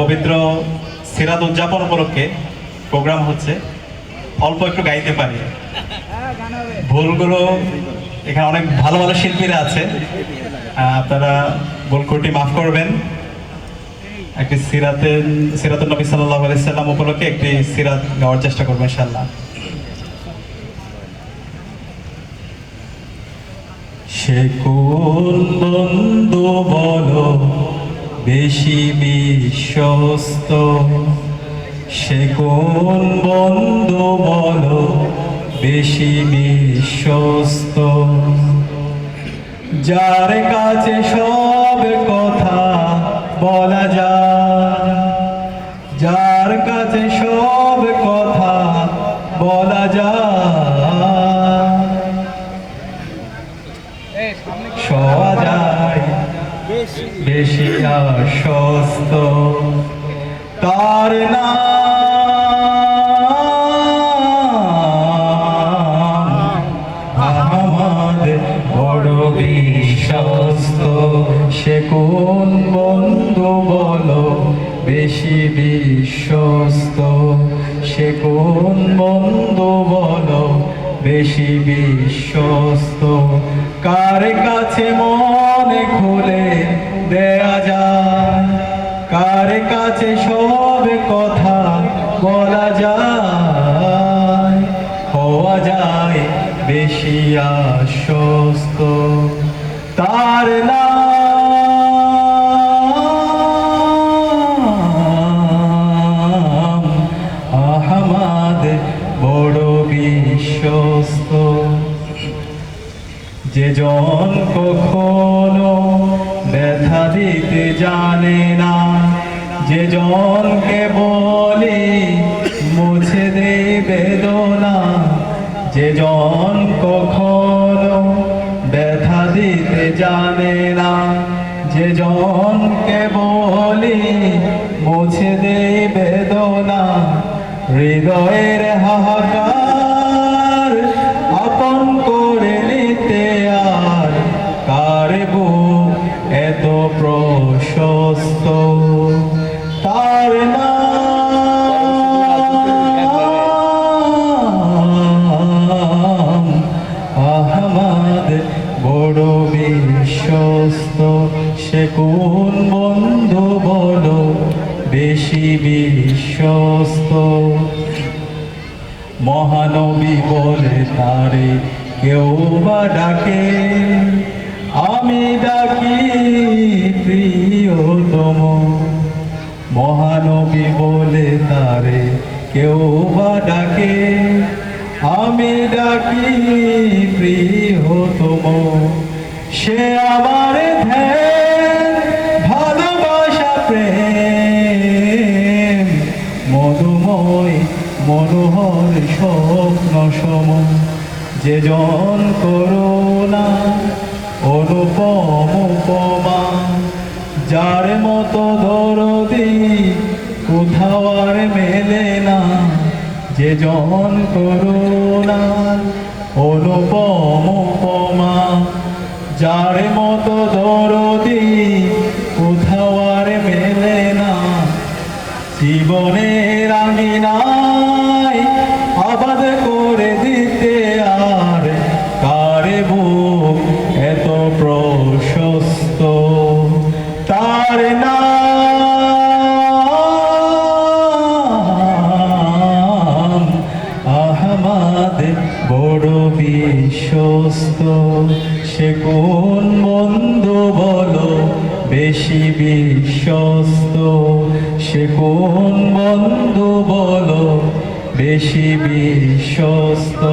পবিত্র সিরাত উদযাপন উপলক্ষে প্রোগ্রাম হচ্ছে। অল্প একটু গাইতে পারি। ভুলগুলো এখানে অনেক ভালো ভালো শিল্পীরা আছে। আপনারা ভুল ত্রুটি মাফ করবেন। একটি সিরাতের সিরাতুল নবী সাল্লাহ আলাইসাল্লাম উপলক্ষে একটি সিরাত গাওয়ার চেষ্টা করব ইনশাল্লাহ সে কোন বন্ধু বলো বেশি বিশ্বস্ত। সে কোন বন্ধু বলো? বেশি বিশ্বস্ত। যার কাছে সব বেশি। আশ্বস্ত। তার আমাদের বড় বিশ্বস্ত। সে কোন বন্ধু বলো? বেশি বিশ্বস্ত। সে কোন বন্ধু বলো? বেশি বিশ্বস্ত। কার কাছে মনে কার কাছে সব কথা বলা যায়, হওয়া যায় বেশি আশ্বস্ত। তার নাম আহমাদ বড় বিশ্বস্ত। যে জন কখনো ব্যথা দিতে জানে না যে জনকে বলি, মুছে দে বেদনা। যে জন কখনো ব্যথা দিতে জানে না। যে জনকে বলি, মুছে দে বেদনা। হৃদয়ের হাহাকার আপন করে নিতে আর কার এত প্রশস্ত? বেশি বিশ্বস্ত? মহানবী বলে তারে কেউ বা ডাকে আমি ডাকি প্রিয়তম মহানবী বলে তারে কেউ বা ডাকে, আমি ডাকি প্রিয়তম সে আমার ধ্যান, ভালোবাসা, প্রেম, মধুময়, মনোহর, স্বপ্ন সম। যে জন করোনা অনুপম উপমা, যার মতো দরদি কোথাও মেলে না, যে জন করুণার অনুপম উপমা, যার মতো দরদি কোথাও আর মেলে না। জীবনের আঙিনায় আবাদ করে দিতে বড় বিশ্বস্ত সে কোন মন্দ বলো? বেশি বিশ্বস্ত সে কোন বন্ধু বলো? বেশি বিশ্বস্ত।